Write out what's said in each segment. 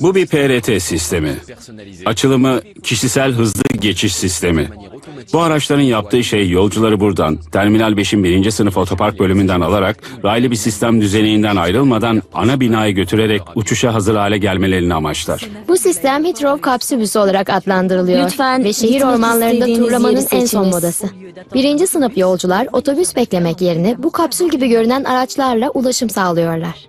Bu bir PRT sistemi. Açılımı kişisel hızlı geçiş sistemi. Bu araçların yaptığı şey yolcuları buradan, Terminal 5'in birinci sınıf otopark bölümünden alarak raylı bir sistem düzeneğinden ayrılmadan ana binaya götürerek uçuşa hazır hale gelmelerini amaçlar. Bu sistem Heathrow kapsülüsü olarak adlandırılıyor. Lütfen Ve şehir gitmek ormanlarında istediğiniz turlamanın yeri en son seçiniz. modası. Birinci sınıf yolcular otobüs beklemek yerine bu kapsül gibi görünen araçlarla ulaşım sağlıyorlar.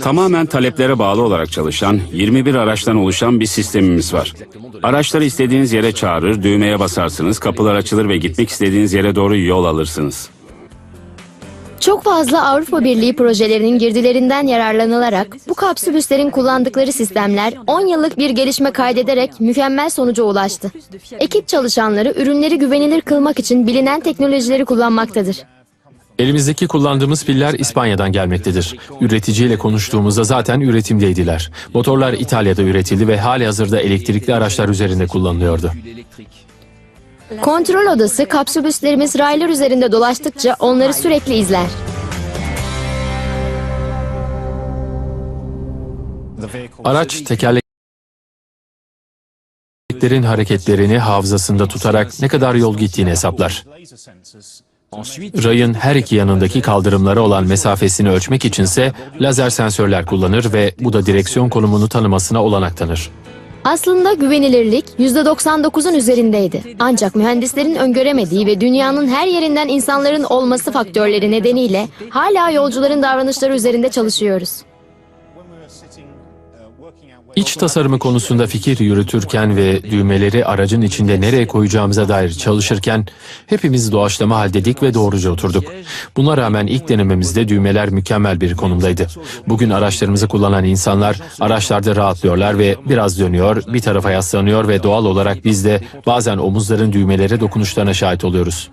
Tamamen taleplere bağlı olarak çalışan 21 araçtan oluşan bir sistemimiz var. Araçları istediğiniz yere çağırır, düğmeye basarsınız, kapılar açılır ve gitmek istediğiniz yere doğru yol alırsınız. Çok fazla Avrupa Birliği projelerinin girdilerinden yararlanılarak bu kapsülüslerin kullandıkları sistemler 10 yıllık bir gelişme kaydederek mükemmel sonuca ulaştı. Ekip çalışanları ürünleri güvenilir kılmak için bilinen teknolojileri kullanmaktadır. Elimizdeki kullandığımız piller İspanya'dan gelmektedir. Üreticiyle konuştuğumuzda zaten üretimdeydiler. Motorlar İtalya'da üretildi ve hali hazırda elektrikli araçlar üzerinde kullanılıyordu. Kontrol odası kapsülüslerimiz raylar üzerinde dolaştıkça onları sürekli izler. Araç tekerleklerin hareketlerini hafızasında tutarak ne kadar yol gittiğini hesaplar. Rayın her iki yanındaki kaldırımlara olan mesafesini ölçmek içinse lazer sensörler kullanır ve bu da direksiyon konumunu tanımasına olanak tanır. Aslında güvenilirlik %99'un üzerindeydi. Ancak mühendislerin öngöremediği ve dünyanın her yerinden insanların olması faktörleri nedeniyle hala yolcuların davranışları üzerinde çalışıyoruz. İç tasarımı konusunda fikir yürütürken ve düğmeleri aracın içinde nereye koyacağımıza dair çalışırken hepimiz doğaçlama haldedik ve doğruca oturduk. Buna rağmen ilk denememizde düğmeler mükemmel bir konumdaydı. Bugün araçlarımızı kullanan insanlar araçlarda rahatlıyorlar ve biraz dönüyor, bir tarafa yaslanıyor ve doğal olarak biz de bazen omuzların düğmelere dokunuşlarına şahit oluyoruz.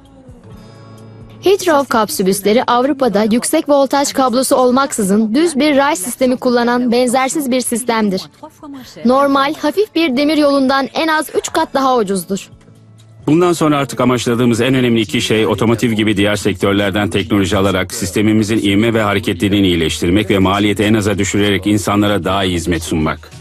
Heathrow kapsülüsleri Avrupa'da yüksek voltaj kablosu olmaksızın düz bir ray sistemi kullanan benzersiz bir sistemdir. Normal, hafif bir demir yolundan en az 3 kat daha ucuzdur. Bundan sonra artık amaçladığımız en önemli iki şey otomotiv gibi diğer sektörlerden teknoloji alarak sistemimizin ivme ve hareketliliğini iyileştirmek ve maliyeti en aza düşürerek insanlara daha iyi hizmet sunmak.